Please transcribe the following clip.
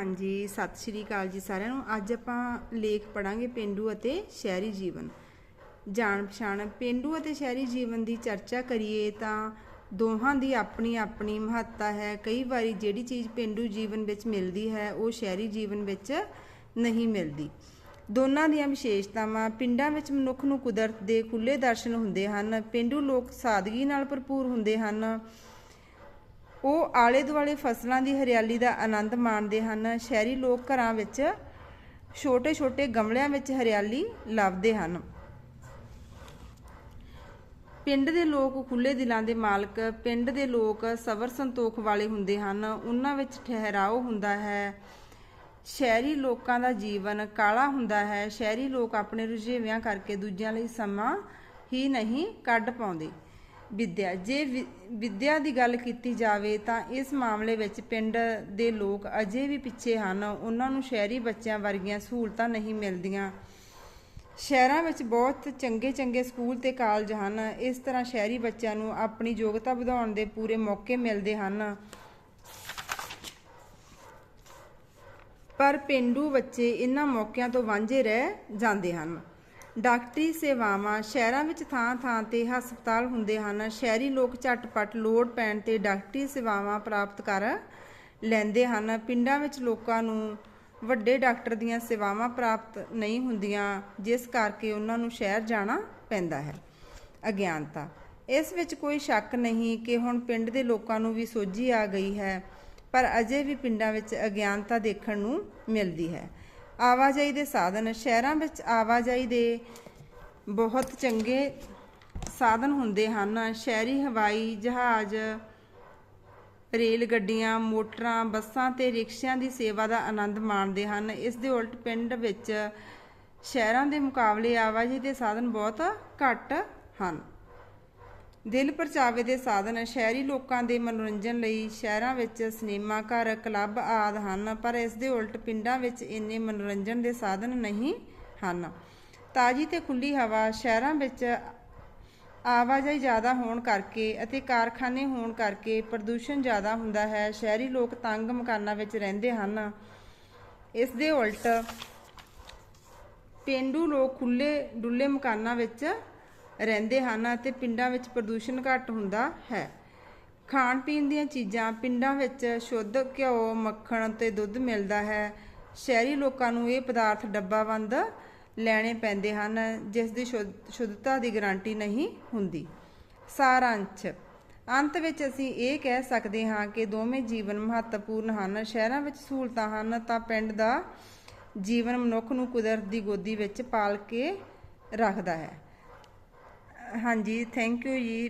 ਹਾਂਜੀ, ਸਤਿ ਸ਼੍ਰੀ ਅਕਾਲ ਜੀ ਸਾਰਿਆਂ ਨੂੰ। ਅੱਜ ਆਪਾਂ ਲੇਖ ਪੜਾਂਗੇ ਪਿੰਡੂ ਅਤੇ ਸ਼ਹਿਰੀ ਜੀਵਨ। ਜਾਣ ਪਛਾਣ, ਪਿੰਡੂ ਅਤੇ ਸ਼ਹਿਰੀ ਜੀਵਨ ਦੀ ਚਰਚਾ ਕਰੀਏ ਤਾਂ ਦੋਹਾਂ ਦੀ ਆਪਣੀ ਆਪਣੀ ਮਹੱਤਤਾ ਹੈ। ਕਈ ਵਾਰੀ ਜਿਹੜੀ ਚੀਜ਼ ਪਿੰਡੂ ਜੀਵਨ ਵਿੱਚ ਮਿਲਦੀ ਹੈ, ਉਹ ਸ਼ਹਿਰੀ ਜੀਵਨ ਵਿੱਚ ਨਹੀਂ ਮਿਲਦੀ। ਦੋਨਾਂ ਦੀਆਂ ਵਿਸ਼ੇਸ਼ਤਾਵਾਂ ਪਿੰਡਾਂ ਵਿੱਚ ਮਨੁੱਖ ਨੂੰ ਕੁਦਰਤ ਦੇ ਖੁੱਲੇ ਦਰਸ਼ਨ ਹੁੰਦੇ ਹਨ। ਪਿੰਡੂ ਲੋਕ ਸਾਦਗੀ ਨਾਲ ਭਰਪੂਰ ਹੁੰਦੇ ਹਨ। ਉਹ ਆਲੇ ਦੁਆਲੇ ਫਸਲਾਂ ਦੀ ਹਰਿਆਲੀ ਦਾ ਆਨੰਦ ਮਾਣਦੇ ਹਨ। ਸ਼ਹਿਰੀ ਲੋਕ ਘਰਾਂ ਵਿੱਚ ਛੋਟੇ-ਛੋਟੇ ਗਮਲਿਆਂ ਵਿੱਚ ਹਰਿਆਲੀ ਲੱਭਦੇ ਹਨ। ਪਿੰਡ ਦੇ ਲੋਕ ਖੁੱਲੇ ਦਿਲਾਂ ਦੇ ਮਾਲਕ, ਪਿੰਡ ਦੇ ਲੋਕ ਸਬਰ ਸੰਤੋਖ ਵਾਲੇ ਹੁੰਦੇ ਹਨ। ਉਹਨਾਂ ਵਿੱਚ ਠਹਿਰਾਓ ਹੁੰਦਾ ਹੈ। ਸ਼ਹਿਰੀ ਲੋਕਾਂ ਦਾ ਜੀਵਨ ਕਾਲਾ ਹੁੰਦਾ ਹੈ। ਸ਼ਹਿਰੀ ਲੋਕ ਆਪਣੇ ਰੁਝੇਵਿਆਂ ਕਰਕੇ ਦੂਜਿਆਂ ਲਈ ਸਮਾਂ ਹੀ ਨਹੀਂ ਕੱਢ ਪਾਉਂਦੇ। ਵਿੱਦਿਆ। ਜੇ ਵਿ- ਵਿਦਿਆ ਦੀ ਗੱਲ ਕੀਤੀ ਜਾਵੇ ਤਾਂ ਇਸ ਮਾਮਲੇ ਵਿੱਚ ਪਿੰਡ ਦੇ ਲੋਕ ਅਜੇ ਵੀ ਪਿੱਛੇ ਹਨ। ਉਹਨਾਂ ਨੂੰ ਸ਼ਹਿਰੀ ਬੱਚਿਆਂ ਵਰਗੀਆਂ ਸਹੂਲਤਾਂ ਨਹੀਂ ਮਿਲਦੀਆਂ। ਸ਼ਹਿਰਾਂ ਵਿੱਚ ਬਹੁਤ ਚੰਗੇ ਚੰਗੇ ਸਕੂਲ ਤੇ ਕਾਲਜ ਹਨ। ਇਸ ਤਰ੍ਹਾਂ ਸ਼ਹਿਰੀ ਬੱਚਿਆਂ ਨੂੰ ਆਪਣੀ ਯੋਗਤਾ ਵਧਾਉਣ ਦੇ ਪੂਰੇ ਮੌਕੇ ਮਿਲਦੇ ਹਨ। ਪਰ ਪਿੰਡੂ ਬੱਚੇ ਇਹਨਾਂ ਮੌਕਿਆਂ ਤੋਂ ਵਾਂਝੇ ਰਹਿ ਜਾਂਦੇ ਹਨ। ਡਾਕਟਰੀ ਸੇਵਾਵਾਂ ਸ਼ਹਿਰਾਂ ਵਿੱਚ ਥਾਂ-ਥਾਂ ਤੇ ਹਸਪਤਾਲ ਹੁੰਦੇ ਹਨ। ਸ਼ਹਿਰੀ ਲੋਕ ਝਟਪਟ ਲੋੜ ਪੈਣ ਤੇ ਡਾਕਟਰੀ ਸੇਵਾਵਾਂ ਪ੍ਰਾਪਤ ਕਰ ਲੈਂਦੇ ਹਨ। ਪਿੰਡਾਂ ਵਿੱਚ ਲੋਕਾਂ ਨੂੰ ਵੱਡੇ ਡਾਕਟਰ ਦੀਆਂ ਸੇਵਾਵਾਂ ਪ੍ਰਾਪਤ ਨਹੀਂ ਹੁੰਦੀਆਂ, ਜਿਸ ਕਰਕੇ ਉਹਨਾਂ ਨੂੰ ਸ਼ਹਿਰ ਜਾਣਾ ਪੈਂਦਾ ਹੈ। ਅਗਿਆਨਤਾ। ਇਸ ਵਿੱਚ ਕੋਈ ਸ਼ੱਕ ਨਹੀਂ ਕਿ ਹੁਣ ਪਿੰਡ ਦੇ ਲੋਕਾਂ ਨੂੰ ਵੀ ਸੋਝੀ ਆ ਗਈ ਹੈ, ਪਰ ਅਜੇ ਵੀ ਪਿੰਡਾਂ ਵਿੱਚ ਅਗਿਆਨਤਾ ਦੇਖਣ ਨੂੰ ਮਿਲਦੀ ਹੈ। ਆਵਾਜਾਈ ਦੇ ਸਾਧਨ, ਸ਼ਹਿਰਾਂ ਵਿੱਚ ਆਵਾਜਾਈ ਦੇ ਬਹੁਤ ਚੰਗੇ ਸਾਧਨ ਹੁੰਦੇ ਹਨ। ਸ਼ਹਿਰੀ ਹਵਾਈ ਜਹਾਜ਼ ਰੇਲ ਗੱਡੀਆਂ ਮੋਟਰਾਂ, ਬੱਸਾਂ ਤੇ ਰਿਕਸ਼ਿਆਂ ਦੀ ਸੇਵਾ ਦਾ ਆਨੰਦ ਮਾਣਦੇ ਹਨ। ਇਸ ਦੇ ਉਲਟ ਪਿੰਡ ਵਿੱਚ ਸ਼ਹਿਰਾਂ ਦੇ ਮੁਕਾਬਲੇ ਆਵਾਜਾਈ ਦੇ ਸਾਧਨ ਬਹੁਤ ਘੱਟ ਹਨ। ਦਿਲ ਪਰਚਾਵੇ ਦੇ ਸਾਧਨ ਸ਼ਹਿਰੀ ਲੋਕਾਂ ਦੇ ਮਨੋਰੰਜਨ ਲਈ ਸ਼ਹਿਰਾਂ ਵਿੱਚ ਸਿਨੇਮਾ, ਘਰ, ਕਲੱਬ ਆਦਿ ਹਨ, ਪਰ ਇਸ ਦੇ ਉਲਟ ਪਿੰਡਾਂ ਵਿੱਚ ਇੰਨੇ ਮਨੋਰੰਜਨ ਦੇ ਸਾਧਨ ਨਹੀਂ ਹਨ। ਤਾਜ਼ੀ ਤੇ ਖੁੱਲੀ ਹਵਾ ਸ਼ਹਿਰਾਂ ਵਿੱਚ ਆਵਾਜਾਈ ਜ਼ਿਆਦਾ ਹੋਣ ਕਰਕੇ ਅਤੇ ਕਾਰਖਾਨੇ ਹੋਣ ਕਰਕੇ ਪ੍ਰਦੂਸ਼ਣ ਜ਼ਿਆਦਾ ਹੁੰਦਾ ਹੈ। ਸ਼ਹਿਰੀ ਲੋਕ ਤੰਗ ਮਕਾਨਾਂ ਵਿੱਚ ਰਹਿੰਦੇ ਹਨ। ਇਸ ਦੇ ਉਲਟ ਪੇਂਡੂ ਲੋਕ ਖੁੱਲੇ ਡੁੱਲੇ ਮਕਾਨਾਂ ਵਿੱਚ ਰਹਿੰਦੇ ਹਨ ਅਤੇ ਪਿੰਡਾਂ ਵਿੱਚ ਪ੍ਰਦੂਸ਼ਣ ਘੱਟ ਹੁੰਦਾ ਹੈ। ਖਾਣ ਪੀਣ ਦੀਆਂ ਚੀਜ਼ਾਂ ਪਿੰਡਾਂ ਵਿੱਚ ਸ਼ੁੱਧ ਘਿਓ, ਮੱਖਣ ਤੇ ਦੁੱਧ ਮਿਲਦਾ ਹੈ। ਸ਼ਹਿਰੀ ਲੋਕਾਂ ਨੂੰ ਇਹ ਪਦਾਰਥ ਡੱਬਾਬੰਦ ਲੈਣੇ ਪੈਂਦੇ ਹਨ, ਜਿਸ ਦੀ ਸ਼ੁੱਧ- ਸ਼ੁੱਧਤਾ ਦੀ ਗਾਰੰਟੀ ਨਹੀਂ ਹੁੰਦੀ। ਸਾਰਾਂਸ਼, ਅੰਤ ਵਿੱਚ ਅਸੀਂ ਇਹ ਕਹਿ ਸਕਦੇ ਹਾਂ ਕਿ ਦੋਵੇਂ ਜੀਵਨ ਮਹੱਤਵਪੂਰਨ ਹਨ। ਸ਼ਹਿਰਾਂ ਵਿੱਚ ਸਹੂਲਤਾਂ ਹਨ ਤਾਂ ਪਿੰਡ ਦਾ ਜੀਵਨ ਮਨੁੱਖ ਨੂੰ ਕੁਦਰਤ ਦੀ ਗੋਦੀ ਵਿੱਚ ਪਾਲ ਕੇ ਰੱਖਦਾ ਹੈ। ਹਾਂਜੀ ਥੈਂਕ ਯੂ ਜੀ।